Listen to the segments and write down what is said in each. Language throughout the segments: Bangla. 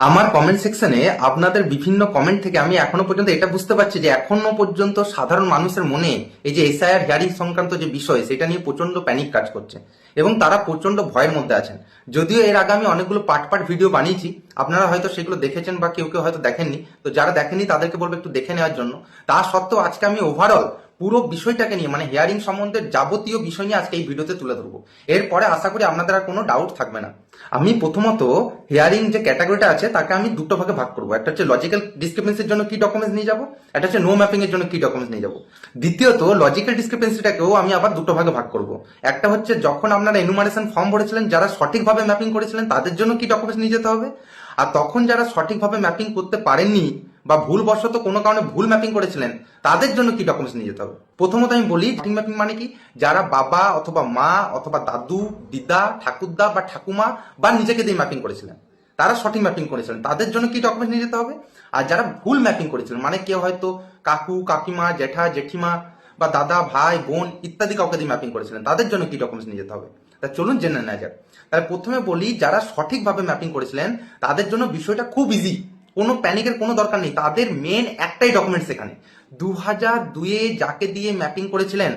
আমার কমেন্ট সেকশনে আপনাদের বিভিন্ন কমেন্ট থেকে আমি এখনও পর্যন্ত এটা বুঝতে পারছি যে এখনও পর্যন্ত সাধারণ মানুষের মনে এই যে এসআইআর হিয়ারিং সংক্রান্ত যে বিষয়, সেটা নিয়ে প্রচণ্ড প্যানিক কাজ করছে। এবং তারা প্রচণ্ড ভয়ের মধ্যে আছেন। যদিও এর আগে আমি অনেকগুলো পার্ট পার্ট ভিডিও বানিয়েছি। আপনারা হয়তো সেগুলো দেখেছেন বা কেউ কেউ হয়তো দেখেননি। তো যারা দেখেননি, তাদেরকে বলব একটু দেখে নেওয়ার জন্য। তা সত্ত্বেও আজকে আমি ওভারঅল পুরো বিষয়টাকে নিয়ে মানে হিয়ারিং সম্বন্ধে যাবতীয় বিষয় নিয়ে আজকে এই ভিডিওতে তুলে ধরবো। এরপরে আশা করি আপনাদের আর কোনো ডাউট থাকবে না। আমি প্রথমত হিয়ারিং যে ক্যাটাগরিটা আছে, তাকে আমি দুটো ভাগে ভাগ করব। একটা হচ্ছে লজিক্যাল ডিসক্রিপেন্সির জন্য কি ডকুমেন্টস নিয়ে যাব, একটা হচ্ছে নো ম্যাপিং এর জন্য কি ডকুমেন্টস নিয়ে যাব। দ্বিতীয়ত লজিক্যাল ডিসক্রিপেন্সিটাকেও আমি আবার দুটো ভাগে ভাগ করব। একটা হচ্ছে যখন আপনারা এনুমারেশন ফর্ম ভরেছিলেন, যারা সঠিকভাবে ম্যাপিং করেছিলেন, তাদের জন্য কি ডকুমেন্টস নিয়ে যেতে হবে? আর তখন যারা সঠিকভাবে ম্যাপিং করতে পারেননি বা ভুলবশত কোনো কারণে ভুল ম্যাপিং করেছিলেন, তাদের জন্য কি ডকুমেন্টস নিয়ে যেতে হবে? প্রথমত আমি বলি সঠিক ম্যাপিং মানে কি? যারা বাবা অথবা মা অথবা দাদু, দিদা, ঠাকুরদা বা ঠাকুমা বা নিজেকে দিয়ে ম্যাপিং করেছিলেন, তারা সঠিক ম্যাপিং করেছিলেন, তাদের জন্য কি ডকুমেন্টস নিয়ে যেতে হবে? আর যারা ভুল ম্যাপিং করেছিলেন মানে কেউ হয়তো কাকু, কাকিমা, জেঠা, জেঠিমা বা দাদা, ভাই, বোন ইত্যাদি কাউকে দিয়ে ম্যাপিং করেছিলেন, তাদের জন্য কি ডকুমেন্টস নিয়ে যেতে হবে? তা চলুন জেনে নেওয়া যাক। তাহলে প্রথমে বলি, যারা সঠিকভাবে ম্যাপিং করেছিলেন, তাদের জন্য বিষয়টা খুব ইজি কোনো প্যানিকের কোনো দরকার নেই। তাদের মেন একটাই ডকুমেন্ট সেখানে। দু হাজার দুয়ে যাকে দিয়ে ম্যাপিং করেছিলেন,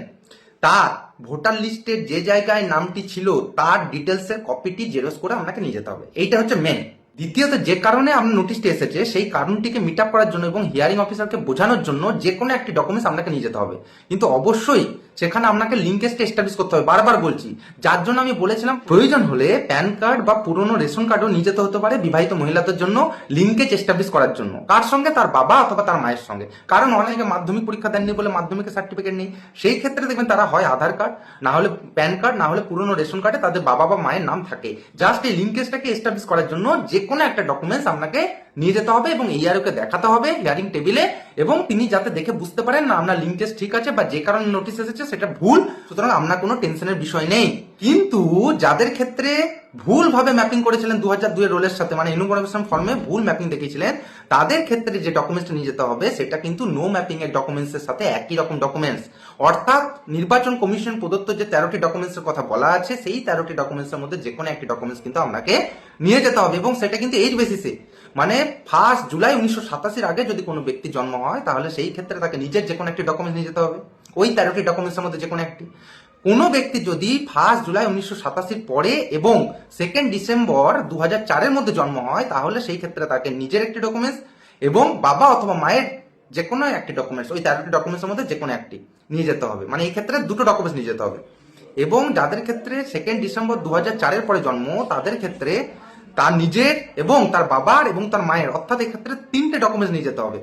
তার ভোটার লিস্টের যে জায়গায় নামটি ছিল, তার ডিটেলসের কপিটি জেরক্স করে আপনাকে নিয়ে যেতে হবে। এইটা হচ্ছে মেন দ্বিতীয়ত, যে কারণে আপনার নোটিশটি এসেছে, সেই কারণটিকে মিট আপ করার জন্য এবং হিয়ারিং অফিসারকে বোঝানোর জন্য যে কোনো একটি ডকুমেন্টস আপনাকে নিয়ে যেতে হবে। কিন্তু অবশ্যই সেখানে আপনাকে লিঙ্কেজটা এস্টাবলিশ করতে হবে। বারবার বলছি, যার জন্য আমি বলেছিলাম প্রয়োজন হলে প্যান কার্ড বা পুরনো রেশন কার্ডও নিয়ে যেতে হতে পারে বিবাহিত মহিলাদের জন্য লিঙ্কেজ এস্টাবলিশ করার জন্য। কার সঙ্গে? তার বাবা অথবা তার মায়ের সঙ্গে। কারণ অনেকে মাধ্যমিক পরীক্ষা দেননি বলে মাধ্যমিকের সার্টিফিকেট নেই। সেই ক্ষেত্রে দেখবেন তারা হয় আধার কার্ড না হলে প্যান কার্ড না হলে পুরনো রেশন কার্ডে তাদের বাবা বা মায়ের নাম থাকে। জাস্ট এই লিঙ্কেজটাকে এস্টাবলিশ করার জন্য যে কোনো একটা ডকুমেন্টস আপনাকে নিয়ে যেতে হবে এবং এইআরওকে দেখাতে হবে হিয়ারিং টেবিলে এবং তিনি যাতে দেখে বুঝতে পারেন, না, আপনার লিঙ্কেজ ঠিক আছে বা যে কারণে নোটিশ এসেছে সেটা ভুল, সুতরাং আপনার কোনো টেনশনের বিষয় নেই। কিন্তু যাদের ক্ষেত্রে ভুল ভাবে ম্যাপিং করেছিলেন দু হাজার দুই রোলের সাথে। মানে ইনুকোনেশন ফর্মে ভুল ম্যাপিং দেখিয়েছিলেন। তাদের ক্ষেত্রে যে ডকুমেন্টসটা নিয়ে যেতে হবে, সেটা কিন্তু নো ম্যাপিং এর ডকুমেন্টস এর সাথে একই রকম ডকুমেন্টস অর্থাৎ নির্বাচন কমিশন প্রদত্ত যে তেরোটি ডকুমেন্টস এর কথা বলা আছে, সেই তেরোটি ডকুমেন্টস এর মধ্যে যে কোনো একটি ডকুমেন্টস কিন্তু আপনাকে নিয়ে যেতে হবে এবং সেটা কিন্তু এইজ বেসিসে মানে ফার্স্ট জুলাই উনিশশো সাতাশির আগে যদি কোনো ব্যক্তি জন্ম হয়, তাহলে সেই ক্ষেত্রে তাকে নিজের যে কোনো একটি ডকুমেন্টস নিয়ে যেতে হবে। ওই তেরোটি ডকুমেন্টসের মধ্যে যে কোনো একটি। কোনো ব্যক্তি যদি ফার্স্ট জুলাই উনিশশো সাতাশির পরে এবং সেকেন্ড ডিসেম্বর দু হাজার চারের মধ্যে জন্ম হয়, তাহলে সেই ক্ষেত্রে তাকে নিজের একটি ডকুমেন্টস এবং বাবা অথবা মায়ের যে কোনো একটি ডকুমেন্টস ওই তেরোটি ডকুমেন্টসের মধ্যে যে কোনো একটি নিয়ে যেতে হবে। মানে এই ক্ষেত্রে দুটো ডকুমেন্টস নিয়ে যেতে হবে। এবং যাদের ক্ষেত্রে সেকেন্ড ডিসেম্বর দু হাজার চারের পরে জন্ম, তাদের ক্ষেত্রে তার নিজের এবং তার বাবার এবং তার মায়ের, অর্থাৎ এক্ষেত্রে তিনটে ডকুমেন্টস নিয়ে যেতে হবে।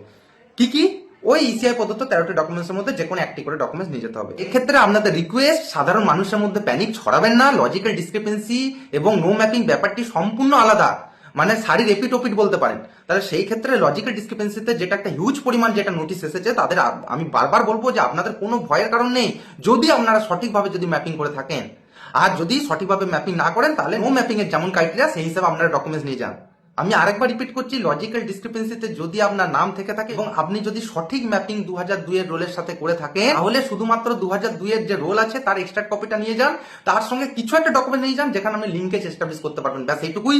কি কি? ওই ইসিআই প্রদত্ত তেরোটি ডকুমেন্টসের মধ্যে যে কোনো একটি করে ডকুমেন্টস নিয়ে যেতে হবে। এক্ষেত্রে আপনাদের রিকোয়েস্ট সাধারণ মানুষের মধ্যে প্যানিক ছড়াবেন না লজিক্যাল ডিসক্রিপেন্সি এবং নো ম্যাপিং ব্যাপারটি সম্পূর্ণ আলাদা। মানে শাড়ি রেপিট ওপিট বলতে পারেন। তাহলে সেই ক্ষেত্রে লজিক্যাল ডিসক্রিপেন্সিতে যেটা একটা হিউজ পরিমাণ যেটা নোটিশ এসেছে, তাদের আমি বারবার বলব যে আপনাদের কোনো ভয়ের কারণ নেই। যদি আপনারা সঠিকভাবে যদি ম্যাপিং করে থাকেন। আর যদি সঠিকভাবে ম্যাপিং না করেন, তাহলে নো ম্যাপিং এর যেমন ক্রাইটেরিয়া সেই হিসাবে আপনারা ডকুমেন্টস নিয়ে যান। আমি আরেকবার রিপিট করছি লজিক্যাল ডিসক্রিপেন্সিতে যদি আপনার নাম থেকে থাকে এবং আপনি যদি সঠিক ম্যাপিং দু হাজার দুইয়ের রোলের সাথে করে থাকেন, তাহলে শুধুমাত্র দু হাজার দুইয়ের যে রোল আছে, তার এক্সট্রা কপিটা নিয়ে যান। তার সঙ্গে কিছু একটা ডকুমেন্ট নিয়ে যান, যেখানে আপনি লিঙ্কেজ এস্টাবলিশ করতে পারবেন। ব্যাস, এইটুকুই।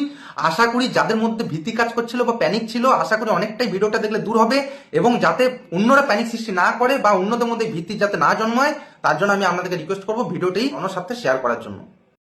আশা করি যাদের মধ্যে ভীতি কাজ করছিল বা প্যানিক ছিল, আশা করি অনেকটাই ভিডিওটা দেখলে দূর হবে এবং যাতে অন্যরা প্যানিক সৃষ্টি না করে বা অন্যদের মধ্যে ভীতি যাতে না জন্মায়, তার জন্য আমি আপনাদেরকে রিকোয়েস্ট করব ভিডিওটি অন্য সাথে শেয়ার করার জন্য।